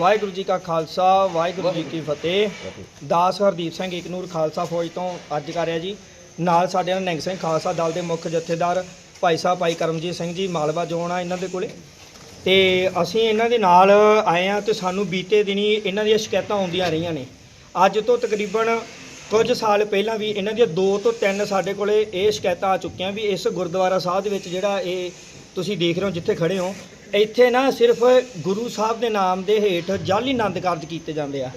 ਵਾਹਿਗੁਰੂ ਜੀ ਕਾ ਖਾਲਸਾ ਵਾਹਿਗੁਰੂ ਜੀ ਕੀ ਫਤਿਹ। ਦਾਸ ਹਰਦੀਪ ਸਿੰਘ ਇਕਨੂਰ ਖਾਲਸਾ ਫੌਜ ਤੋਂ ਅੱਜ ਕਰ ਰਿਹਾ ਜੀ। ਨਾਲ ਸਾਡੇ ਨਾਲ ਨਿਹੰਗ ਸਿੰਘ ਖਾਲਸਾ ਦਲ ਦੇ ਮੁੱਖ ਜਥੇਦਾਰ ਭਾਈ ਸਾਹਿਬ ਭਾਈ ਕਰਮਜੀਤ ਸਿੰਘ ਜੀ ਮਾਲਵਾ ਜੋਨ ਆ ਇਹਨਾਂ ਦੇ ਕੋਲੇ। ਤੇ ਅਸੀਂ ਇਹਨਾਂ ਦੇ ਨਾਲ ਆਏ ਆ ਤੇ ਸਾਨੂੰ ਬੀਤੇ ਦਿਨੀ ਇਹਨਾਂ ਦੀਆਂ ਸ਼ਿਕਾਇਤਾਂ ਆਉਂਦੀਆਂ ਰਹੀਆਂ ਨੇ। ਅੱਜ ਤੋਂ ਤਕਰੀਬਨ ਕੁਝ ਸਾਲ ਪਹਿਲਾਂ ਵੀ ਇਹਨਾਂ ਦੀਆਂ ਦੋ ਤੋਂ ਤਿੰਨ ਸਾਡੇ ਕੋਲੇ ਇਹ ਸ਼ਿਕਾਇਤਾਂ ਆ ਚੁੱਕੀਆਂ ਵੀ ਇਸ ਗੁਰਦੁਆਰਾ ਸਾਹਿਬ ਦੇ ਵਿੱਚ ਜਿਹੜਾ ਇਹ ਤੁਸੀਂ ਦੇਖ ਰਹੇ ਹੋ ਜਿੱਥੇ ਖੜੇ ਹੋ ਇੱਥੇ ਨਾ ਸਿਰਫ ਗੁਰੂ ਸਾਹਿਬ ਦੇ ਨਾਮ ਦੇ ਹੇਠ ਜਾਲੀ ਆਨੰਦ ਕਾਰਜ ਕੀਤੇ ਜਾਂਦੇ ਆ।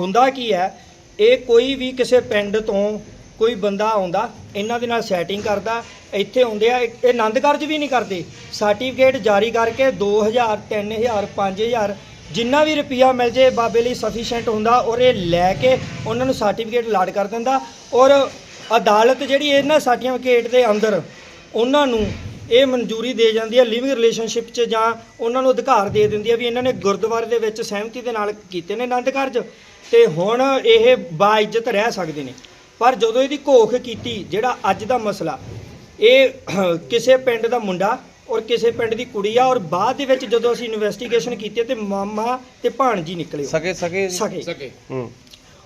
ਹੁੰਦਾ ਕੀ ਹੈ, ਇਹ ਕੋਈ ਵੀ ਕਿਸੇ ਪਿੰਡ ਤੋਂ ਕੋਈ ਬੰਦਾ ਆਉਂਦਾ, ਇਹਨਾਂ ਦੇ ਨਾਲ ਸੈਟਿੰਗ ਕਰਦਾ, ਇੱਥੇ ਆਉਂਦੇ ਆ, ਇਹ ਆਨੰਦ ਕਾਰਜ ਵੀ ਨਹੀਂ ਕਰਦੇ। ਸਰਟੀਫਿਕੇਟ ਜਾਰੀ ਕਰਕੇ 2000 3000 5000 ਜਿੰਨਾ ਵੀ ਰੁਪਿਆ ਮਿਲ ਜੇ ਬਾਬੇ ਲਈ ਸਫੀਸ਼ੀਐਂਟ ਹੁੰਦਾ, ਔਰ ਇਹ ਲੈ ਕੇ ਉਹਨਾਂ ਨੂੰ ਸਰਟੀਫਿਕੇਟ ਲਾਡ ਕਰ ਦਿੰਦਾ, ਔਰ ਅਦਾਲਤ ਜਿਹੜੀ ਇਹਨਾਂ ਸਰਟੀਫਿਕੇਟ ਦੇ ਅੰਦਰ, ਉਹਨਾਂ ਨੂੰ ਇਹ ਮਨਜ਼ੂਰੀ ਦੇ ਜਾਂਦੀ ਹੈ ਲਿਵਿੰਗ ਰਿਲੇਸ਼ਨਸ਼ਿਪ 'ਚ ਜਾਂ ਉਹਨਾਂ ਨੂੰ ਅਧਿਕਾਰ ਦੇ ਦਿੰਦੀ ਹੈ ਵੀ ਇਹਨਾਂ ਨੇ ਗੁਰਦੁਆਰੇ ਦੇ ਵਿੱਚ ਸਹਿਮਤੀ ਦੇ ਨਾਲ ਕੀਤੇ ਨੇ ਆਨੰਦ ਕਾਰਜ। ਤੇ ਹੁਣ ਇਹ ਬਾਇਜ਼ਤ ਰਹਿ ਸਕਦੇ ਨੇ। ਪਰ ਜਦੋਂ ਇਹਦੀ ਘੋਖ ਕੀਤੀ ਜਿਹੜਾ ਅੱਜ ਦਾ ਮਸਲਾ ਇਹ ਕਿਸੇ ਪਿੰਡ ਦਾ ਮੁੰਡਾ ਔਰ ਕਿਸੇ ਪਿੰਡ ਦੀ ਕੁੜੀ ਆ ਔਰ ਬਾਅਦ ਦੇ ਵਿੱਚ ਜਦੋਂ ਅਸੀਂ ਇਨਵੈਸਟੀਗੇਸ਼ਨ ਕੀਤੀ ਤੇ ਮਾਮਾ ਤੇ ਭਾਣਜੀ ਨਿਕਲੇ। ਸਕੇ? ਸਕੇ। ਸਕੇ। ਹੂੰ।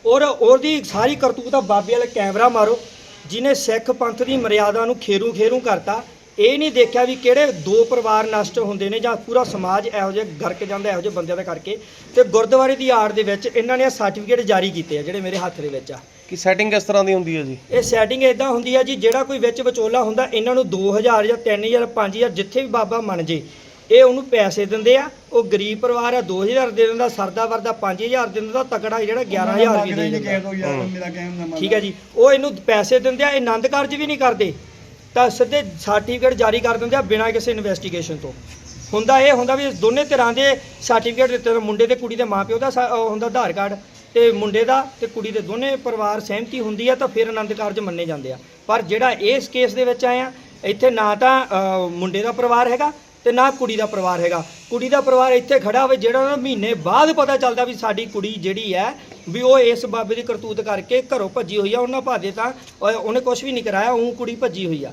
ਔਰ ਉਹਦੀ ਸਾਰੀ ਕਰਤੂਤ ਆ ਬਾਬੇ ਵਾਲੇ ਕੈਮਰਾ ਮਾਰੋ ਜਿਨੇ ਸਿੱਖ ਪੰਥ ਦੀ ਮਰਿਆਦਾ ਨੂੰ ਖੇਰੂ ਖੇਰੂ ਕਰਤਾ ਇਹ ਨਹੀਂ ਦੇਖਿਆ ਵੀ ਕਿਹੜੇ ਦੋ ਪਰਿਵਾਰ ਨਸ਼ਟ ਹੁੰਦੇ ਨੇ ਜਾਂ ਪੂਰਾ ਸਮਾਜ ਇਹੋ ਜਿਹੇ ਗਰਕ ਜਾਂਦਾ ਇਹੋ ਜਿਹੇ ਬੰਦਿਆਂ ਦਾ ਕਰਕੇ। ਤੇ ਗੁਰਦੁਆਰੇ ਦੀ ਆੜ ਦੇ ਵਿੱਚ ਇਹਨਾਂ ਨੇ ਸਰਟੀਫਿਕੇਟ ਜਾਰੀ ਕੀਤੇ ਆ ਜਿਹੜੇ ਮੇਰੇ ਹੱਥ ਦੇ ਵਿੱਚ ਆ। ਕੀ ਸੈਟਿੰਗ ਕਿਸ ਤਰ੍ਹਾਂ ਦੀ ਹੁੰਦੀ ਹੈ ਜੀ? ਇਹ ਸੈਟਿੰਗ ਇਦਾਂ ਹੁੰਦੀ ਆ ਜੀ ਜਿਹੜਾ ਕੋਈ ਵਿੱਚ ਵਿਚੋਲਾ ਹੁੰਦਾ ਇਹਨਾਂ ਨੂੰ 2000 ਜਾਂ 3000 5000 ਜਿੱਥੇ ਵੀ ਬਾਬਾ ਮੰਨ ਜੇ ਇਹ ਉਹਨੂੰ ਪੈਸੇ ਦਿੰਦੇ ਆ। ਉਹ ਗਰੀਬ ਪਰਿਵਾਰ ਆ 2000 ਦੇ ਦਿੰਦਾ ਸਰਦਾ ਵਰਦਾ 5000 ਦੇ ਦਿੰਦਾ ਤਕੜਾ ਜਿਹੜਾ 11000 ਵੀ ਦੇ ਦਿੰਦਾ। ਠੀਕ ਹੈ ਜੀ ਉਹ ਇਹਨੂੰ ਪੈਸੇ ਦਿੰਦੇ ਆ ਇਹ ਆਨੰਦ ਕਾਰਜ ਵੀ ਨਹੀਂ ਕਰਦੇ। ਤਾਂ ਸਿੱਧੇ ਸਰਟੀਫਿਕੇਟ ਜਾਰੀ ਕਰ ਦਿੰਦੇ ਆ ਬਿਨਾਂ ਕਿਸੇ ਇਨਵੈਸਟੀਗੇਸ਼ਨ ਤੋਂ। ਹੁੰਦਾ ਇਹ ਹੁੰਦਾ ਵੀ ਦੋਨੇ ਤਰ੍ਹਾਂ ਦੇ ਸਰਟੀਫਿਕੇਟ ਦਿੱਤੇ ਨੇ ਮੁੰਡੇ ਤੇ ਕੁੜੀ ਦੇ ਮਾਪਿਓ ਦਾ ਸਾ- ਉਹ ਹੁੰਦਾ ਆਧਾਰ ਕਾਰਡ ਤੇ ਮੁੰਡੇ ਦਾ ਤੇ ਕੁੜੀ ਦੇ ਦੋਨੇ ਪਰਿਵਾਰ ਸਹਿਮਤੀ ਹੁੰਦੀ ਆ ਤਾਂ ਫਿਰ ਆਨੰਦ ਕਾਰਜ ਮੰਨੇ ਜਾਂਦੇ ਆ। ਪਰ ਜਿਹੜਾ ਇਸ ਕੇਸ ਦੇ ਵਿੱਚ ਆਇਆ ਇੱਥੇ ਨਾ ਤਾਂ ਅ, ਮੁੰਡੇ ਦਾ ਪਰਿਵਾਰ ਹੈਗਾ ਤੇ ਨਾ ਕੁੜੀ ਦਾ ਪਰਿਵਾਰ ਹੈਗਾ। ਕੁੜੀ ਦਾ ਪਰਿਵਾਰ ਇੱਥੇ ਖੜਾ ਹੋਵੇ ਜਿਹੜਾ ਉਹਨਾਂ ਨੂੰ ਮਹੀਨੇ ਬਾਅਦ ਪਤਾ ਚੱਲਦਾ ਵੀ ਸਾਡੀ ਕੁੜੀ ਜਿਹੜੀ ਹੈ ਵੀ ਉਹ ਇਸ ਬਾਬੇ ਦੀ ਕਰਤੂਤ ਕਰਕੇ ਘਰੋਂ ਭੱਜੀ ਹੋਈ ਆ ਉਹਨਾਂ ਭਾਦੇ ਤਾਂ ਉਹ- ਉਹਨੇ ਕੁਝ ਵੀ ਨਹੀਂ ਕਰਾਇਆ ਉਹ ਕੁੜੀ ਭੱਜੀ ਹੋਈ ਆ।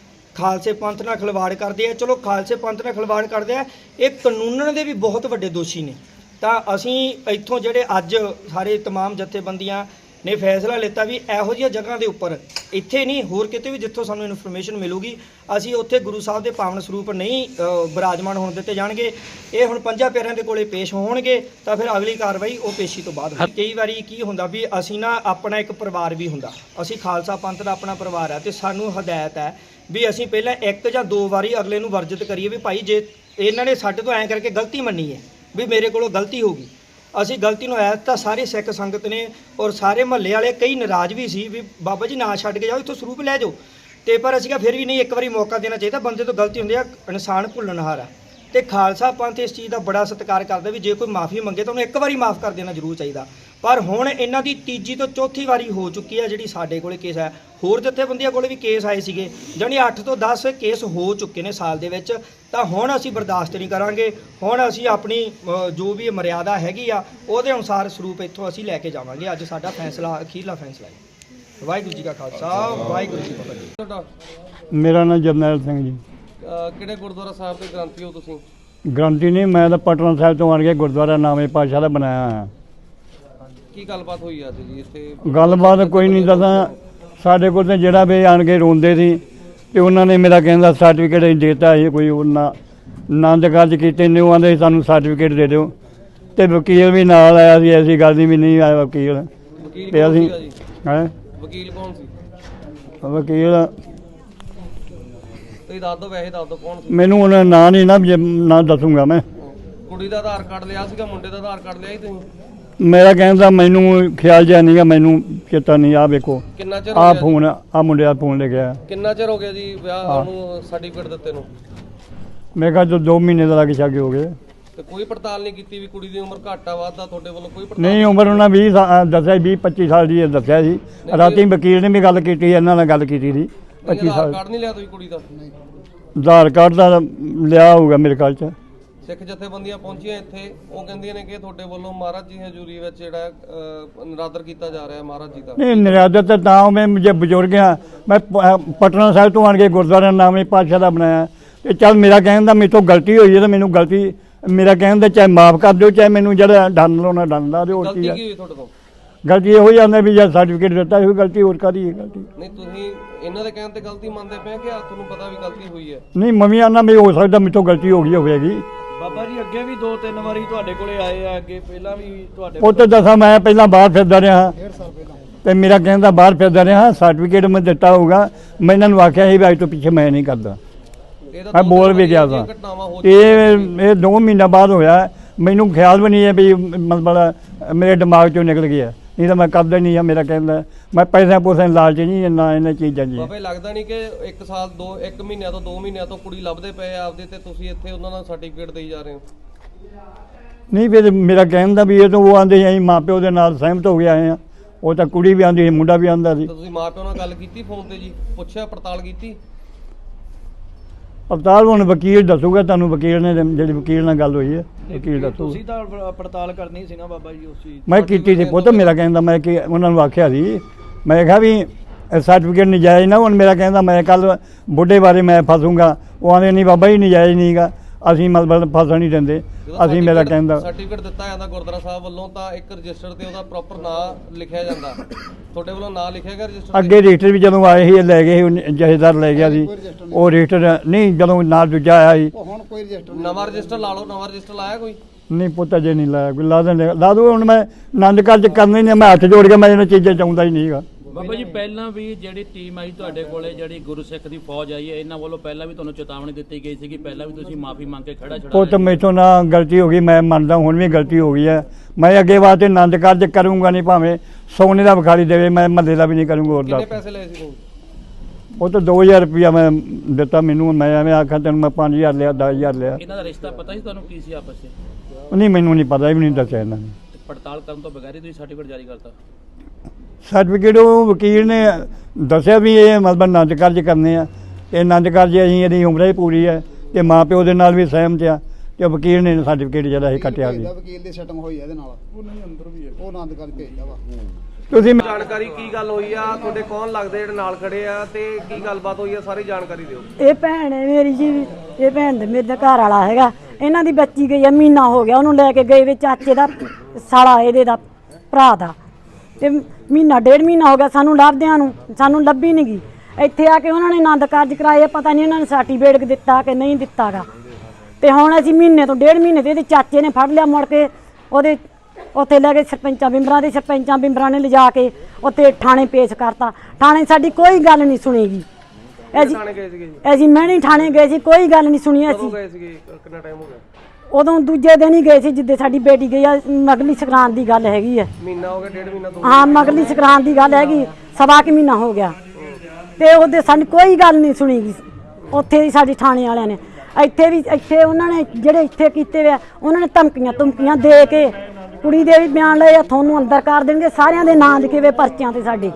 ਖਾਲਸੇ ਪੰਥ ਨਾਲ ਖਿਲਵਾੜ ਕਰਦੇ ਆ ਚਲੋ ਖਾਲਸੇ ਪੰਥ ਨਾਲ ਖਿਲਵਾੜ ਕਰਦੇ ਆ ਇਹ ਕਾਨੂੰਨ ਦੇ ਵੀ ਬਹੁਤ ਵੱਡੇ ਦੋਸ਼ੀ ਨੇ ਤਾਂ ਅਸੀਂ ਇੱਥੋਂ ਜਿਹੜੇ ਅੱਜ ਸਾਰੇ तमाम ਜਥੇਬੰਦੀਆਂ ਨੇ ਫੈਸਲਾ ਲਿੱਤਾ ਵੀ ਇਹੋ ਜਿਹੀਆਂ ਜਗ੍ਹਾ ਦੇ ਉੱਪਰ ਇੱਥੇ ਨਹੀਂ ਹੋਰ ਕਿਤੇ ਵੀ ਜਿੱਥੋਂ ਸਾਨੂੰ ਇਨਫੋਰਮੇਸ਼ਨ ਮਿਲੂਗੀ ਅਸੀਂ ਉੱਥੇ ਗੁਰੂ ਸਾਹਿਬ ਦੇ ਪਾਵਨ ਸਰੂਪ ਨਹੀਂ ਅ, ਬਿਰਾਜਮਾਨ ਹੋਣ ਦਿੱਤੇ ਜਾਣਗੇ। ਇਹ ਹੁਣ ਪੰਜਾਂ ਪਿਆਰਿਆਂ ਦੇ ਕੋਲੇ ਪੇਸ਼ ਹੋਣਗੇ ਤਾਂ ਫਿਰ ਅਗਲੀ ਕਾਰਵਾਈ ਉਹ ਪੇਸ਼ੀ ਤੋਂ ਬਾਅਦ ਹੋਊਗੀ। ਕਈ ਵਾਰੀ ਕੀ ਹੁੰਦਾ ਵੀ ਅਸੀਂ ਨਾ ਆਪਣਾ ਇੱਕ ਪਰਿਵਾਰ ਵੀ ਹੁੰਦਾ। ਅਸੀਂ ਖਾਲਸਾ ਪੰਥ ਦਾ ਆਪਣਾ ਪਰਿਵਾਰ ਹੈ ਤੇ ਸਾਨੂੰ ਹਦਾਇਤ ਹੈ ਵੀ ਅਸੀਂ ਪਹਿਲਾਂ ਇੱਕ ਜਾਂ ਦੋ ਵਾਰੀ ਅਗਲੇ ਨੂੰ ਵਰਜਿਤ ਕਰੀਏ ਵੀ ਭਾਈ ਜੇ ਇਹਨਾਂ ਨੇ ਸਾਡੇ ਤੋਂ ਐਂ ਕਰਕੇ ਗਲਤੀ ਮੰਨੀ ਹੈ ਵੀ ਮੇਰੇ ਕੋਲੋਂ ਗਲਤੀ ਹੋ ਗਈ। ਅਸੀਂ ਗਲਤੀ ਨੂੰ ਐਤ ਤਾਂ ਸਾਰੇ ਸਿੱਖ ਸੰਗਤ ਨੇ ਔਰ ਸਾਰੇ ਮਹੱਲੇ ਵਾਲੇ, ਕਈ ਨਾਰਾਜ਼ ਵੀ ਸੀ ਵੀ ਬਾਬਾ ਜੀ ਨਾ ਛੱਡ ਕੇ ਜਾਓ, ਇੱਥੋਂ ਸਰੂਪ ਲੈ ਜਾਓ। ਤੇ ਪਰ ਅਸੀਂ ਕਿਹਾ, ਫਿਰ ਵੀ ਨਹੀਂ, ਇੱਕ ਵਾਰੀ ਮੌਕਾ ਦੇਣਾ ਚਾਹੀਦਾ, ਬੰਦੇ ਤੋਂ ਗਲਤੀ ਹੁੰਦੀ ਆ, ਇਨਸਾਨ ਭੁੱਲਣਹਾਰ ਆ। ਤੇ ਖਾਲਸਾ ਪੰਥ ਇਸ ਚੀਜ਼ ਦਾ ਬੜਾ ਸਤਿਕਾਰ ਕਰਦਾ ਵੀ ਜੇ ਕੋਈ ਮਾਫੀ ਮੰਗੇ ਤਾਂ ਉਹਨੂੰ ਇੱਕ ਵਾਰੀ ਮਾਫ ਕਰ ਦੇਣਾ ਜ਼ਰੂਰ ਚਾਹੀਦਾ। ਪਰ ਹੁਣ ਇਹਨਾਂ ਦੀ ਤੀਜੀ ਤੋਂ ਚੌਥੀ ਵਾਰੀ ਹੋ ਚੁੱਕੀ ਆ ਜਿਹੜੀ ਸਾਡੇ ਕੋਲੇ ਕੇਸ ਹੈ। ਹੋਰ ਜਥੇਬੰਦੀਆਂ ਕੋਲੇ ਵੀ ਕੇਸ ਆਏ ਸੀਗੇ। ਜਾਣੀ 8 ਤੋਂ 10 ਕੇਸ ਹੋ ਚੁੱਕੇ ਨੇ ਸਾਲ ਦੇ ਵਿੱਚ। ਤਾਂ ਹੁਣ ਅਸੀਂ ਬਰਦਾਸ਼ਤ ਨਹੀਂ ਕਰਾਂਗੇ। ਹੁਣ ਅਸੀਂ ਆਪਣੀ ਜੋ ਵੀ ਮਰਿਆਦਾ ਹੈਗੀ ਆ, ਉਹਦੇ ਅਨੁਸਾਰ ਸਰੂਪ ਇੱਥੋਂ ਅਸੀਂ ਲੈ ਕੇ ਜਾਵਾਂਗੇ। ਅੱਜ ਸਾਡਾ ਫੈਸਲਾ, ਅਖੀਰਲਾ ਫੈਸਲਾ ਹੈ। ਵਾਹਿਗੁਰੂ ਜੀ ਕਾ ਖਾਲਸਾ, ਵਾਹਿਗੁਰੂ ਜੀ ਕੀ ਫਤਿਹ। ਮੇਰਾ ਨਾਮ ਜਰਨੈਲ ਸਿੰਘ ਜੀ। ਕਿਹੜੇ ਗੁਰਦੁਆਰਾ ਸਾਹਿਬ ਦੇ ਗ੍ਰੰਥੀ ਹੋ ਤੁਸੀਂ? ਗ੍ਰੰਥੀ ਨਹੀਂ ਮੈਂ ਤਾਂ ਪਟਨਾ ਸਾਹਿਬ ਤੋਂ ਆਣ ਕੇ ਗੁਰਦੁਆਰਾ ਨਾਮੇ ਪਾਸ਼ਾ ਦਾ ਬਣਾਇਆ ਹੋਇਆ। ਕੀ ਗੱਲਬਾਤ ਹੋਈ ਅੱਜ ਜੀ ਇੱਥੇ? ਗੱਲਬਾਤ ਕੋਈ ਨਹੀਂ ਦੱਸਾਂ ਸਾਡੇ ਕੋਲ ਤੇ ਜਿਹੜਾ ਵੀ ਆਣ ਕੇ ਰੋਂਦੇ ਸੀ ਤੇ ਉਹਨਾਂ ਨੇ ਮੇਰਾ ਕਹਿੰਦਾ ਸਰਟੀਫਿਕੇਟ ਹੀ ਦੇਤਾ ਇਹ ਕੋਈ ਉਹਨਾਂ ਆਨੰਦ ਕਾਰਜ ਕੀਤੇ ਨੇ ਉਹ ਆਂਦੇ ਸਾਨੂੰ ਸਰਟੀਫਿਕੇਟ ਦੇ ਦਿਓ। ਤੇ ਵਕੀਲ ਵੀ ਨਾਲ ਆਇਆ ਸੀ ਐਸੀ ਗੱਲ ਨਹੀਂ ਵੀ ਨਹੀਂ ਆਇਆ ਵਕੀਲ। ਵਕੀਲ ਤੇ ਕੌਣ ਅਸੀਂ ਸੀਗਾ ਜੀ? ਹੈ? ਵਕੀਲ ਕੌਣ ਸੀ? ਵਕੀਲ ਤੁਸੀਂ ਦੱਸ ਦਿਓ ਵੈਸੇ ਦੱਸ ਦਿਓ ਕੌਣ ਸੀ? ਮੈਨੂੰ ਉਹਨਾਂ ਨਾਂ ਨਹੀਂ ਨਾ ਜੇ ਨਾਂ ਦੱਸੂਗਾ ਮੈਂ। ਕੁੜੀ ਦਾ ਆਧਾਰ ਕਾਰਡ ਲਿਆ ਸੀਗਾ ਮੁੰਡੇ ਦਾ ਆਧਾਰ ਕਾਰਡ ਲਿਆ ਸੀ ਤੁਸੀਂ? ਮੇਰਾ ਕਹਿੰਦਾ ਮੈਨੂੰ ਖਿਆਲ ਜਿਹਾ ਨਹੀਂਗਾ ਮੈਨੂੰ ਚੇਤਾ ਨਹੀਂ ਆ ਵੇਖੋ। ਕਿੰਨਾ ਚਿਰ ਹੋ ਆ ਗਿਆ? ਫੋਨ ਆ ਮੁੰਡੇ ਦਾ ਫੋਨ ਲੈ ਗਿਆ ਕਿੰਨਾ ਚਿਰ ਹੋ ਗਿਆ ਜੀ ਵਿਆਹ। ਨੂੰ ਸਰਟੀਫਿਕੇਟ ਦਿੱਤੇ ਨੂੰ? ਮੈਂ ਕਿਹਾ ਜੋ 2 ਮਹੀਨੇ ਦਾ ਲੱਗ ਛਾਗੇ ਹੋ ਗਏ। ਤੇ ਕੋਈ ਪੜਤਾਲ ਨਹੀਂ ਕੀਤੀ ਵੀ ਕੁੜੀ ਦੀ ਉਮਰ ਘੱਟ ਆ ਵੱਧ ਆ ਤੁਹਾਡੇ ਵੱਲੋਂ ਕੋਈ ਪੜਤਾਲ? ਨਹੀਂ ਉਮਰ ਉਹਨਾਂ 20 ਸਾ- ਦੱਸਿਆ 20 25 ਸਾਲ ਦੀ ਦੱਸਿਆ ਸੀ ਰਾਤੀ ਵਕੀਲ ਨੇ ਵੀ ਗੱਲ ਕੀਤੀ ਇਹਨਾਂ ਨਾਲ ਗੱਲ ਕੀਤੀ ਸੀ। 25 ਆਧਾਰ ਸਾਲ। ਕਾਰਡ ਨਹੀਂ ਲਿਆ ਤੁਸੀਂ ਕੁੜੀ ਦਾ? ਆਧਾਰ ਕਾਰਡ ਦਾ ਲਿਆ ਹੋਊਗਾ ਮੇਰੇ ਖਿਆਲ ਚ। ਸਿੱਖ ਜਥੇਬੰਦੀਆਂ ਪਹੁੰਚੀਆਂ ਇੱਥੇ। ਉਹ ਕਹਿੰਦੀਆਂ ਨੇ ਕਿ ਤੁਹਾਡੇ ਵੱਲੋਂ ਮਹਾਰਾਜ ਜੀ ਹਜ਼ੂਰੀ ਵਿੱਚ ਜਿਹੜਾ ਅਹ, ਨਿਰਾਦਰ ਕੀਤਾ ਜਾ ਰਿਹਾ ਹੈ ਮਹਾਰਾਜ ਜੀ ਦਾ। ਨਹੀਂ ਨਿਰਾਦਰ ਤਾਂ ਤਾਂ ਮੈਂ ਜੇ ਬਜ਼ੁਰਗ ਹਾਂ ਮੈਂ ਪ- ਪਟਨਾ ਸਾਹਿਬ ਤੋਂ ਆਣ ਕੇ ਗੁਰਦੁਆਰਾ ਨਾਮੇ ਪਾਤਸ਼ਾਹ ਦਾ ਬਣਾਇਆ। ਤੇ ਚੱਲ ਮੇਰਾ ਕਹਿਣ ਦਾ ਮੇਰੇ ਤੋਂ ਗਲਤੀ ਹੋਈ ਹੈ ਤਾਂ ਮੈਨੂੰ ਗਲਤੀ ਮੇਰਾ ਕਹਿਣ ਦਾ ਚਾਹੇ ਮਾਫ ਕਰ ਦਿਓ ਚਾਹੇ ਮੈਨੂੰ ਜਿਹੜਾ ਡੰਨ ਲਾਉਣਾ ਡੰਨ ਲਾ ਦਿਓ ਕੀ ਗਲਤੀ ਕੀ ਹੋਈ ਤੁਹਾਡੇ ਤੋਂ? ਗਲਤੀ ਇਹੋ ਹੀ ਆਂਦਾ ਵੀ ਜਦ ਸਰਟੀਫਿਕੇਟ ਦਿੱਤਾ ਇਹ ਗਲਤੀ ਹੋਰ ਕਾਦੀ ਹੈ ਗਲਤੀ। ਨਹੀਂ ਤੁਸੀਂ ਇਹਨਾਂ ਦੇ ਕਹਿਣ ਤੇ ਗਲਤੀ ਮੰਨਦੇ ਪਏ ਕਿ ਆ ਤੁਹਾਨੂੰ ਪਤਾ ਵੀ ਗਲਤੀ ਹੋਈ ਹੈ? ਨਹੀਂ ਮੰਮੀ ਆਨਾ ਵੀ ਹੋ ਸਕਦਾ ਮੇਰੇ ਤੋਂ ਗਲਤੀ ਹੋ ਗਈ ਹੋਵੇਗੀ। ਬਾਬਾ ਜੀ ਅੱਗੇ ਵੀ ਦੋ ਤਿੰਨ ਵਾਰੀ ਤੁਹਾਡੇ ਕੋਲੇ ਆਏ ਆ ਅੱਗੇ ਪਹਿਲਾਂ ਵੀ ਤੁਹਾਡੇ ਉਹ ਤਾਂ ਦੱਸਾਂ ਮੈਂ ਪਹਿਲਾਂ ਬਾਹਰ ਫਿਰਦਾ ਰਿਹਾ। ਤੇ ਮੇਰਾ ਕਹਿੰਦਾ ਬਾਹਰ ਫਿਰਦਾ ਰਿਹਾ ਸਰਟੀਫਿਕੇਟ ਮੈਂ ਦਿੱਤਾ ਹੋਊਗਾ। ਮੈਂ ਇਹਨਾਂ ਨੂੰ ਆਖਿਆ ਸੀ ਵੀ ਅੱਜ ਤੋਂ ਪਿੱਛੇ ਮੈਂ ਨਹੀਂ ਕਰਦਾ। ਇਹ ਤਾਂ ਮੈਂ ਦੋ ਬੋਲ ਵੀ ਗਿਆ ਸਾਂ। ਇਹ ਇਹ 2 ਮਹੀਨਾ ਬਾਅਦ ਹੋਇਆ। ਮੈਨੂੰ ਖਿਆਲ ਵੀ ਨਹੀਂ ਹੈ ਵੀ ਮਤਲਬ ਮੇਰੇ ਦਿਮਾਗ ਚੋਂ ਨਿਕਲ ਗਿਆ। ਨਹੀਂ ਤਾਂ ਮੈਂ ਕਰਦਾ ਹੀ ਨਹੀਂ ਆ ਮੇਰਾ ਕਹਿੰਦਾ ਮੈਂ ਪੈਸੇ ਪੂਸੇ ਲਾਲਚ ਨਹੀਂ ਨਾ ਇਹਨਾਂ ਚੀਜ਼ਾਂ ਜੀ ਬਾਬੇ ਲੱਗਦਾ ਨਹੀਂ ਕਿ 1 ਸਾਲ 2 1 ਮਹੀਨਿਆਂ ਤੋਂ 2 ਮਹੀਨਿਆਂ ਤੋਂ ਕੁੜੀ ਲੱਭਦੇ ਪਏ ਆ ਆਪਦੇ ਤੇ ਤੁਸੀਂ ਇੱਥੇ ਉਹਨਾਂ ਦਾ ਸਰਟੀਫਿਕੇਟ ਦੇਈ ਜਾ ਰਹੇ ਹੋ? ਨਹੀਂ ਫਿਰ ਮੇਰਾ ਕਹਿਣ ਦਾ ਵੀ ਇਹ ਤਾਂ ਉਹ ਆਂਦੇ ਅਸੀਂ ਮਾਪਿਓ ਦੇ ਨਾਲ ਸਹਿਮਤ ਹੋ ਗਏ ਆਏ ਆ। ਉਹ ਤਾਂ ਕੁੜੀ ਵੀ ਆਂਦੀ ਸੀ ਮੁੰਡਾ ਵੀ ਆਂਦਾ ਸੀ। ਤਾਂ ਤੁਸੀਂ ਮਾਪਿਆਂ ਨਾਲ ਗੱਲ ਕੀਤੀ ਫੋਨ ਤੇ ਜੀ? ਪੁੱਛਿਆ ਪੜਤਾਲ ਕੀਤੀ? ਅਵਤਾਰ ਹੁਣ ਵਕੀਲ ਦੱਸੂਗਾ ਤੁਹਾਨੂੰ ਵਕੀਲ ਨੇ ਜਿਹੜੀ ਵਕੀਲ ਨਾਲ ਗੱਲ ਹੋਈ ਹੈ ਵਕੀਲ ਦੱਸੂ ਤੁਸੀਂ ਤਾਂ ਪੜਤਾਲ ਕਰਨੀ ਸੀ ਨਾ ਬਾਬਾ ਜੀ ਉਸ ਚੀਜ਼। ਮੈਂ ਕੀਤੀ ਸੀ ਪੁੱਤ ਮੇਰਾ ਕਹਿੰਦਾ ਮੈਂ ਕਿ ਉਹਨਾਂ ਨੂੰ ਆਖਿਆ ਸੀ ਮੈਂ ਕਿਹਾ ਵੀ ਸਰਟੀਫਿਕੇਟ ਨਜਾਇਜ਼ ਨਾ ਹੁਣ ਮੇਰਾ ਕਹਿੰਦਾ ਮੈਂ ਕੱਲ ਬੁੱਢੇ ਬਾਰੇ ਮੈਂ ਫਸੂੰਗਾ ਉਹ ਆਂਦੇ ਨਹੀਂ ਬਾਬਾ ਜੀ ਨਜਾਇਜ਼ ਨਹੀਂਗਾ ਅਸੀਂ ਮਤਲਬ ਫਸਣ ਨਹੀਂ ਦਿੰਦੇ। ਅਸੀਂ ਮੇਰਾ ਕਹਿੰਦਾ ਸਰਟੀਫਿਕੇਟ ਦਿੱਤਾ ਜਾਂਦਾ ਗੁਰਦੁਆਰਾ ਸਾਹਿਬ ਵੱਲੋਂ ਤਾਂ ਇੱਕ ਰਜਿਸਟਰ ਤੇ ਉਹਦਾ ਪ੍ਰੋਪਰ ਨਾਂ ਲਿਖਿਆ ਜਾਂਦਾ। ਤੁਹਾਡੇ ਵੱਲੋਂ ਨਾਂ ਲਿਖਿਆ ਗਿਆ ਰਜਿਸਟਰ ਅੱਗੇ ਰਜਿਸਟਰ ਵੀ ਜਦੋਂ ਆਏ ਸੀ ਇਹ ਲੈ ਗਏ ਸੀ ਉਹ ਜਥੇਦਾਰ ਲੈ ਗਿਆ ਸੀ। ਉਹ ਰਜਿਸਟਰ ਨਹੀਂ ਜਦੋਂ ਨਾਲ ਦੂਜਾ ਆਇਆ ਸੀ। ਨਵਾਂ ਰਜਿਸਟਰ ਲਾ ਲਓ ਨਵਾਂ ਰਜਿਸਟਰ ਲਾਇਆ ਕੋਈ? ਨਹੀਂ ਪੁੱਤ ਜੇ ਨਹੀਂ ਲਾਇਆ ਕੋਈ। ਲਾ ਦੇਣ ਲਾ ਦੋ ਹੁਣ ਮੈਂ ਆਨੰਦ ਕਾਰਜ ਕਰਨਾ ਨਹੀਂ ਮੈਂ ਹੱਥ ਜੋੜ ਕੇ ਮੈਂ ਇਹਨਾਂ ਚੀਜ਼ਾਂ ਚਾਹੁੰਦਾ ਹੀ ਨਹੀਂਗਾ ਬਾਬਾ ਜੀ ਪਹਿਲਾਂ ਵੀ ਜਿਹੜੀ ਟੀਮ ਆਈ ਤੁਹਾਡੇ ਕੋਲੇ ਜਿਹੜੀ ਗੁਰੂ ਸਿੱਖ ਦੀ ਫੌਜ ਆਈ ਹੈ ਇਹਨਾਂ ਵੱਲੋਂ ਪਹਿਲਾਂ ਵੀ ਤੁਹਾਨੂੰ ਚੇਤਾਵਨੀ ਦਿੱਤੀ ਗਈ ਸੀ ਕਿ ਪਹਿਲਾਂ ਵੀ ਤੁਸੀਂ ਮਾਫੀ ਮੰਗ ਕੇ ਖੜਾ ਛੜਾ ਪੁੱਤ ਮੈਥੋਂ ਨਾ ਗਲਤੀ ਹੋ ਗਈ ਮੈਂ ਮੰਨਦਾ ਹੁਣ ਵੀ ਗਲਤੀ ਹੋ ਗਈ ਹੈ। ਮੈਂ ਅੱਗੇ ਵਾਸਤੇ ਆਨੰਦ ਕਾਰਜ ਕਰੂੰਗਾ ਨਹੀਂ ਭਾਵੇਂ ਸੋਨੇ ਦਾ ਵਿਖਾਰੀ ਦੇਵੇ ਮੈਂ ਮੱਲੇ ਦਾ ਵੀ ਨਹੀਂ ਕਰੂੰਗਾ ਹੋਰ ਕਿੰਨੇ ਦੱਸ। ਪੈਸੇ ਲਏ ਸੀ ਤੁਸੀਂ ਉਹ ਤਾਂ 2000 ਰੁਪਇਆ ਮੈਂ ਦਿੱਤਾ ਮੈਨੂੰ ਮੈਂ ਐਵੇਂ ਆਖਿਆ ਤੈਨੂੰ ਮੈਂ 5000 ਲਿਆ 10000 ਲਿਆ। ਇਹਨਾਂ ਦਾ ਰਿਸ਼ਤਾ ਪਤਾ ਸੀ ਤੁਹਾਨੂੰ ਕੀ ਸੀ ਆਪਸ ਵਿੱਚ? ਨਹੀਂ ਮੈਨੂੰ ਨਹੀਂ ਪਤਾ ਇਹ ਵੀ ਨਹੀਂ ਦੱਸਿਆ ਇਹਨਾਂ ਨੇ। ਤੇ ਪੜਤਾਲ ਕਰਨ ਤੋਂ ਬਗੈਰ ਹੀ ਤੁਸੀਂ ਸਰਟੀਫਿਕੇਟ ਜਾਰੀ ਕਰਤਾ। ਸਰਟੀਫਿਕੇਟ ਉਹ ਵਕੀਲ ਨੇ ਦੱਸਿਆ ਵੀ ਇਹ ਮਤਲਬ ਆਨੰਦ ਕਾਰਜ ਕਰਨੇ ਆ। ਤੇ ਆਨੰਦ ਕਾਰਜ ਅਸੀਂ ਇਹਦੀ ਉਮਰ ਹੀ ਪੂਰੀ ਹੈ ਤੇ ਮਾਂ ਪਿਓ ਦੇ ਨਾਲ ਵੀ ਸਹਿਮਤ ਆ ਤੇ ਉਹ ਵਕੀਲ ਨੇ ਸਰਟੀਫਿਕੇਟ ਜਿਹੜਾ ਇਹ ਕੱਟਿਆ ਸੀ ਭੇਜਦਾ ਵਕੀਲ ਦੀ ਸੈਟਿੰਗ ਹੋਈ ਹੈ ਇਹਦੇ ਨਾਲ। ਉਹਨਾਂ ਦੇ ਅੰਦਰ ਵੀ ਹੈ। ਉਹ ਆਨੰਦ ਕਰ ਭੇਜਦਾ ਵਾ। ਤੁਸੀਂ ਜਾਣਕਾਰੀ ਕੀ ਗੱਲ ਹੋਈ ਆ? ਤੁਹਾਡੇ ਕੌਣ ਲੱਗਦੇ ਜਿਹੜੇ ਨਾਲ ਖੜੇ ਆ ਤੇ ਕੀ ਗੱਲਬਾਤ ਹੋਈ ਆ? ਸਾਰੀ ਜਾਣਕਾਰੀ ਦਿਓ। ਇਹ ਭੈਣ ਹੈ ਮੇਰੀ ਜੀ ਇਹ ਭੈਣ ਦੇ ਮੇਰੇ ਦਾ ਘਰ ਵਾਲਾ ਹੈਗਾ। ਇਹਨਾਂ ਦੀ ਬੱਚੀ ਗਈ ਆ ਮਹੀਨਾ ਹੋ ਗਿਆ। ਉਹਨੂੰ ਲੈ ਕੇ ਗਏ ਵੇ ਚਾਚੇ ਦਾ ਸਾਲਾ ਇਹਦੇ ਦਾ ਭਰਾ ਦਾ। ਤੇ ਮਹੀਨਾ ਡੇਢ ਮਹੀਨਾ ਹੋ ਗਿਆ ਸਾਨੂੰ ਲੱਭਦਿਆਂ ਨੂੰ ਸਾਨੂੰ ਲੱਭੀ ਨਹੀਂ ਗਈ। ਇੱਥੇ ਆ ਕੇ ਉਹਨਾਂ ਨੇ ਆਨੰਦ ਕਾਰਜ ਕਰਾਏ ਪਤਾ ਨਹੀਂ ਇਹਨਾਂ ਨੇ ਸਰਟੀਫਿਕੇਟ ਦਿੱਤਾ ਕਿ ਨਹੀਂ ਦਿੱਤਾਗਾ। ਤੇ ਹੁਣ ਅਸੀਂ ਮਹੀਨੇ ਤੋਂ ਡੇਢ ਮਹੀਨੇ ਤੇ ਇਹਦੇ ਚਾਚੇ ਨੇ ਫੜ ਲਿਆ ਮੁੜ ਕੇ ਉਹਦੇ ਉੱਥੇ ਲੈ ਕੇ ਸਰਪੰਚਾਂ ਬਿੰਬਰਾਂ ਦੇ ਸਰਪੰਚਾਂ ਬਿੰਬਰਾਂ ਨੇ ਲਿਜਾ ਕੇ ਉੱਥੇ ਥਾਣੇ ਪੇਸ਼ ਕਰਤਾ। ਥਾਣੇ ਸਾਡੀ ਕੋਈ ਗੱਲ ਨਹੀਂ ਸੁਣੀਗੀ। ਅਸੀਂ ਥਾਣੇ ਗਏ ਸੀਗੇ ਜੀ? ਅਸੀਂ ਮਹਿਣੀ ਥਾਣੇ ਗਏ ਸੀ ਕੋਈ ਗੱਲ ਨਹੀਂ ਸੁਣੀ ਕਦੋਂ ਅਸੀਂ। ਗਏ ਸੀਗੇ? ਕਿੰਨਾ ਟਾਈਮ ਹੋ ਗਿਆ? ਉਦੋਂ ਦੂਜੇ ਦਿਨ ਹੀ ਗਏ ਸੀ ਜਿੱਦੇ ਸਾਡੀ ਬੇਟੀ ਗਈ ਆ ਮਗਲੀ ਸੰਕਰਾਂਤ ਦੀ ਗੱਲ ਹੈਗੀ ਹੈ ਮਹੀਨਾ ਹੋ ਗਿਆ ਡੇਢ ਮਹੀਨਾ ਤੋਂ। ਹਾਂ ਮਗਲੀ ਸੰਕਰਾਂਤ ਦੀ ਗੱਲ ਹੈਗੀ ਸਵਾ ਕਿ ਮਹੀਨਾ ਹੋ ਗਿਆ। ਤੇ ਉਹਦੇ ਸਾਡੀ ਕੋਈ ਗੱਲ ਨਹੀਂ ਸੁਣੀ ਗਈ। ਉੱਥੇ ਹੀ ਸਾਡੀ ਥਾਣੇ ਵਾਲਿਆਂ ਨੇ। ਇੱਥੇ ਵੀ ਇੱਥੇ ਉਹਨਾਂ ਨੇ ਜਿਹੜੇ ਇੱਥੇ ਕੀਤੇ ਵੇ ਉਹਨਾਂ ਨੇ ਧਮਕੀਆਂ ਧਮਕੀਆਂ ਦੇ ਕੇ ਕੁੜੀ ਦੇ ਵੀ ਬਿਆਨ ਲਏ ਆ ਤੁਹਾਨੂੰ ਅੰਦਰ ਕਰ ਦੇਣਗੇ। ਸਾਰਿਆਂ ਦੇ ਨਾਂ ਲਿਖੇ ਵੇ ਪਰਚਿਆਂ ਤੇ ਸਾਡੇ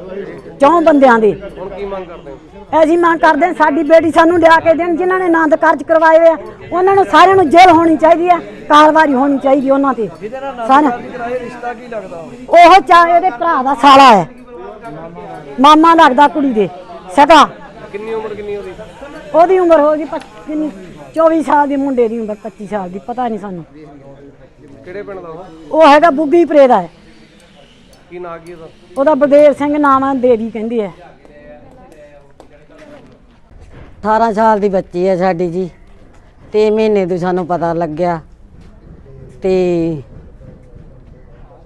ਚੌਂ ਬੰਦਿਆਂ ਦੇ। ਹੁਣ ਕੀ ਮੰਗ ਕਰਦੇ ਹੋ ਅਸੀਂ ਮੰਗ ਕਰਦੇ ਹਾਂ ਸਾਡੀ ਬੇਟੀ ਸਾਨੂੰ ਲਿਆ ਕੇ ਦੇਣ ਜਿਨ੍ਹਾਂ ਨੇ ਆਨੰਦ ਕਾਰਜ ਕਰਵਾਏ ਹੋਏ ਆ। ਉਹਨਾਂ ਨੂੰ ਸਾਰਿਆਂ ਨੂੰ ਜੇਲ੍ਹ ਹੋਣੀ ਚਾਹੀਦੀ ਹੈ ਕਾਰਵਾਈ ਹੋਣੀ ਚਾਹੀਦੀ ਉਹਨਾਂ ਤੇ। ਸਾਰਿਆਂ ਕਰਾਏ ਰਿਸ਼ਤਾ ਕੀ ਲੱਗਦਾ ਉਹ? ਚਾਹੇ ਉਹਦੇ ਭਰਾ ਦਾ ਸਾਲਾ ਹੈ। ਮਾਮਾ ਲੱਗਦਾ ਕੁੜੀ ਦੇ ਸਗਾ। ਕਿੰਨੀ ਉਮਰ ਕਿੰਨੀ ਉਹਦੀ? ਉਹਦੀ ਉਮਰ ਹੋ ਗਈ ਕਿੰਨੀ 24 ਸਾਲ ਦੀ ਮੁੰਡੇ ਦੀ ਉਮਰ 25 ਸਾਲ ਦੀ ਪਤਾ ਨਹੀਂ ਸਾਨੂੰ। ਕਿਹੜੇ ਪਿੰਡ ਦਾ ਉਹ ਉਹ ਹੈਗਾ ਬੁੱਗੀ ਪਰੇ ਦਾ ਹੈ ਕੀ ਨਾਂ ਕੀ ਉਹਦਾ? ਉਹਦਾ ਬਲਦੇਵ ਸਿੰਘ ਨਾਮ ਹੈ ਦੇਵੀ ਕਹਿੰਦੀ ਹੈ 18 ਸਾਲ ਦੀ ਬੱਚੀ ਹੈ ਸਾਡੀ ਜੀ। ਤੇ ਮਹੀਨੇ ਤੋਂ ਸਾਨੂੰ ਪਤਾ ਲੱਗਿਆ। ਤੇ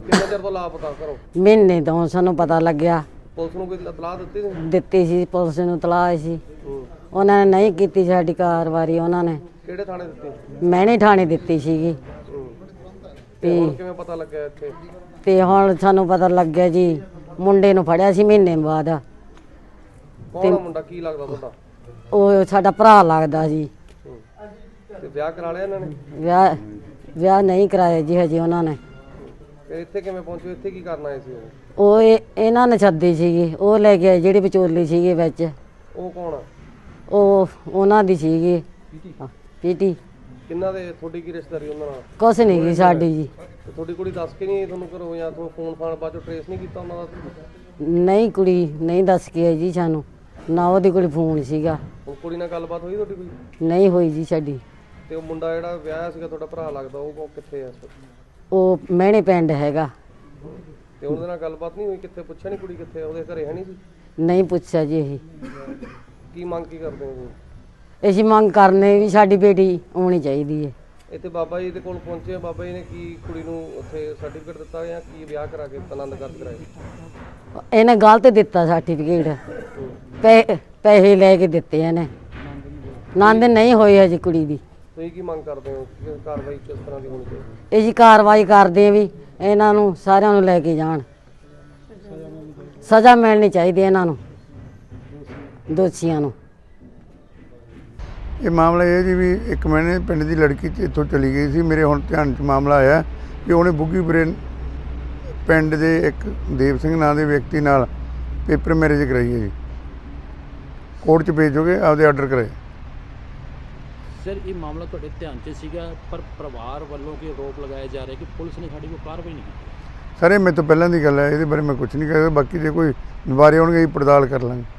ਕਿੰਨੇ ਚਿਰ ਤੋਂ ਲਾਪਤਾ ਕਰੋ ਮਹੀਨੇ ਤੋਂ ਸਾਨੂੰ ਪਤਾ ਲੱਗਿਆ। ਪੁਲਿਸ ਨੂੰ ਕੋਈ ਇਤਲਾਹ ਦਿੱਤੀ ਸੀ? ਦਿੱਤੀ ਸੀ ਪੁਲਿਸ ਨੂੰ ਤਲਾਹ ਸੀ। ਹੂੰ। ਉਹਨਾਂ ਨੇ ਨਹੀਂ ਕੀਤੀ ਸਾਡੀ ਕਾਰਵਾਈ ਉਹਨਾਂ ਨੇ। ਕਿਹੜੇ ਥਾਣੇ ਦਿੱਤੀ? ਮੈਨੇ ਠਾਣੇ ਦਿੱਤੀ ਸੀਗੀ। ਹੂੰ। ਤੇ ਹੁਣ ਕਿਵੇਂ ਪਤਾ ਲੱਗਿਆ ਇੱਥੇ? ਤੇ ਹੁਣ ਸਾਨੂੰ ਪਤਾ ਲੱਗਿਆ ਜੀ ਮੁੰਡੇ ਨੂੰ ਫੜਿਆ ਸੀ ਮਹੀਨੇ ਬਾਅਦ। ਕੌਣ ਆ ਮੁੰਡਾ? ਕੀ ਲੱਗਦਾ ਤੁਹਾਡਾ? ਉਹ ਸਾਡਾ ਭਰਾ ਲੱਗਦਾ ਜੀ। ਹੂੰ। ਤੇ ਵਿਆਹ ਕਰਾ ਲਿਆ ਇਹਨਾਂ ਨੇ? ਵਿਆਹ ਵਿਆਹ ਨਹੀਂ ਕਰਾਇਆ ਜੀ ਹਜੇ ਉਹਨਾਂ ਨੇ। ਤੇ ਇੱਥੇ ਕਿਵੇਂ ਪਹੁੰਚੇ? ਇੱਥੇ ਕੀ ਕਰਨ ਆਏ ਸੀ ਉਹ? ਉਹ ਇਹ- ਇਹਨਾਂ ਨੇ ਛੱਡੀ ਸੀਗੀ ਉਹ ਲੈ ਕੇ ਆਏ ਜਿਹੜੀ ਵਿਚੋਲੀ ਸੀਗੀ ਵਿੱਚ। ਉਹ ਕੌਣ ਆ? ਉਹ ਉਹਨਾਂ ਦੀ ਸੀਗੀ। ਪੀਟੀ? ਕਿੰਨਾ ਦੇ ਤੁਹਾਡੀ ਕੀ ਰਿਸ਼ਤੇਦਾਰੀ ਉਹਨਾਂ ਨਾਲ? ਕੁਛ ਨਹੀਂ ਗਈ ਸਾਡੀ ਜੀ। ਤੇ ਤੁਹਾਡੀ ਕੁੜੀ ਦੱਸ ਕੇ ਨਹੀਂ ਤੁਹਾਨੂੰ ਘਰੋਂ ਜਾਂ ਤੁਹਾਨੂੰ ਫੋਨ ਫਾਨ ਬਾਅਦ ਚੋਂ ਟਰੇਸ ਨਹੀਂ ਕੀਤਾ ਉਹਨਾਂ ਦਾ? ਨਹੀਂ ਕੁੜੀ ਨਹੀਂ ਦੱਸ ਕੇ ਆਈ ਜੀ ਸਾਨੂੰ। ਨਾ ਉਹਦੀ ਕੋਲ ਫੋਨ ਸੀਗਾ। ਹੁਣ ਕੁੜੀ ਨਾਲ ਗੱਲਬਾਤ ਹੋਈ ਤੁਹਾਡੀ ਕੋਈ? ਨਹੀਂ ਹੋਈ ਜੀ ਸਾਡੀ। ਤੇ ਉਹ ਮੁੰਡਾ ਜਿਹੜਾ ਵਿਆਹਿਆ ਸੀਗਾ ਤੁਹਾਡਾ ਭਰਾ ਲੱਗਦਾ ਉਹ ਉਹ ਕਿੱਥੇ ਆ? ਇਸ ਵਕਤ? ਉਹ ਮਹਿਣੇ ਪਿੰਡ ਹੈਗਾ। ਤੇ ਉਹਦੇ ਨਾਲ ਗੱਲਬਾਤ ਨਹੀਂ ਹੋਈ? ਕਿੱਥੇ ਪੁੱਛਿਆ ਨਹੀਂ ਕੁੜੀ ਕਿੱਥੇ? ਆ? ਉਹਦੇ ਘਰੇ ਹੈ ਨਹੀਂ ਸੀ? ਨਹੀਂ ਪੁੱਛਿਆ ਜੀ ਇਹ ਕੀ ਮੰਗ ਕੀ ਕਰਦੇ ਹੋ ਤੁਸੀਂ? ਅਸੀਂ ਮੰਗ ਕਰਨੇ ਵੀ ਸਾਡੀ ਬੇਟੀ ਆਉਣੀ ਚਾਹੀਦੀ ਹੈ। ਇੱਥੇ ਬਾਬਾ ਜੀ ਦੇ ਕੋਲ ਪਹੁੰਚੇ ਆ, ਬਾਬਾ ਜੀ ਨੇ ਕੀ ਕੁੜੀ ਨੂੰ ਉੱਥੇ ਸਰਟੀਫਿਕੇਟ ਦਿੱਤਾ ਜਾਂ ਕੀ ਵਿਆਹ ਕਰਾ ਕੇ ਆਨੰਦ ਕਾਰਜ ਕਰਾਏ ਇਹਨੇ ਗਲਤ ਦਿੱਤਾ ਸਰਟੀਫਿਕੇਟ ਪੈ- ਪੈਸੇ ਲੈ ਕੇ ਦਿੱਤੇ ਇਹਨੇ। ਨੰਦ ਨਹੀਂ ਹੋਈ ਹਜੇ ਕੁੜੀ ਦੀ। ਤੁਸੀਂ ਕੀ ਮੰਗ ਕਰਦੇ ਹੋ? ਕਿ ਕਾਰਵਾਈ ਕਿਸ ਤਰ੍ਹਾਂ ਦੀ ਹੋਣੀ ਚਾਹੀਦੀ? ਇਹ ਜੀ ਕਾਰਵਾਈ ਕਰਦੇ ਆ ਵੀ ਇਹਨਾਂ ਨੂੰ, ਸਾਰਿਆਂ ਨੂੰ ਲੈ ਕੇ ਜਾਣ। ਸਜ਼ਾ ਮਿਲਣੀ ਚਾਹੀਦੀ ਹੈ ਇਹਨਾਂ ਨੂੰ, ਦੋਸ਼ੀਆਂ ਨੂੰ। ਇਹ ਮਾਮਲਾ ਇਹ ਜੀ ਵੀ ਇੱਕ ਮਹੀਨੇ ਪਿੰਡ ਦੀ ਲੜਕੀ ਇੱਥੋਂ ਚਲੀ ਗਈ ਸੀ। ਮੇਰੇ ਹੁਣ ਧਿਆਨ 'ਚ ਮਾਮਲਾ ਆਇਆ ਕਿ ਉਹਨੇ ਬੁੱਗੀਪੁਰੇ ਪਿੰਡ ਦੇ ਇੱਕ ਦੇਵ ਸਿੰਘ ਨਾਂ ਦੇ ਵਿਅਕਤੀ ਨਾਲ ਪੇਪਰ ਮੈਰਿਜ ਕਰਾਈ ਹੈ ਜੀ। ਕੋਰਟ 'ਚ ਭੇਜੋਗੇ, ਆਪਦੇ ਆਰਡਰ ਕਰਾਏ। ਸਰ, ਇਹ ਮਾਮਲਾ ਤੁਹਾਡੇ ਧਿਆਨ 'ਚ ਸੀਗਾ, ਪਰ ਪਰਿਵਾਰ ਵੱਲੋਂ ਕਿ ਆਰੋਪ ਲਗਾਇਆ ਜਾ ਰਿਹਾ ਕਿ ਪੁਲਿਸ ਨੇ ਸਾਡੀ ਕੋਈ ਕਾਰਵਾਈ ਨਹੀਂ ਕੀਤੀ? ਸਰ, ਇਹ ਮੇਰੇ ਤੋਂ ਪਹਿਲਾਂ ਦੀ ਗੱਲ ਹੈ, ਇਹਦੇ ਬਾਰੇ ਮੈਂ ਕੁਝ ਨਹੀਂ ਕਹਿ ਸਕਦਾ ਬਾਕੀ ਜੇ ਕੋਈ ਦੁਬਾਰੇ ਆਉਣਗੇ, ਅਸੀਂ ਪੜਤਾਲ ਕਰ ਲਾਂਗੇ।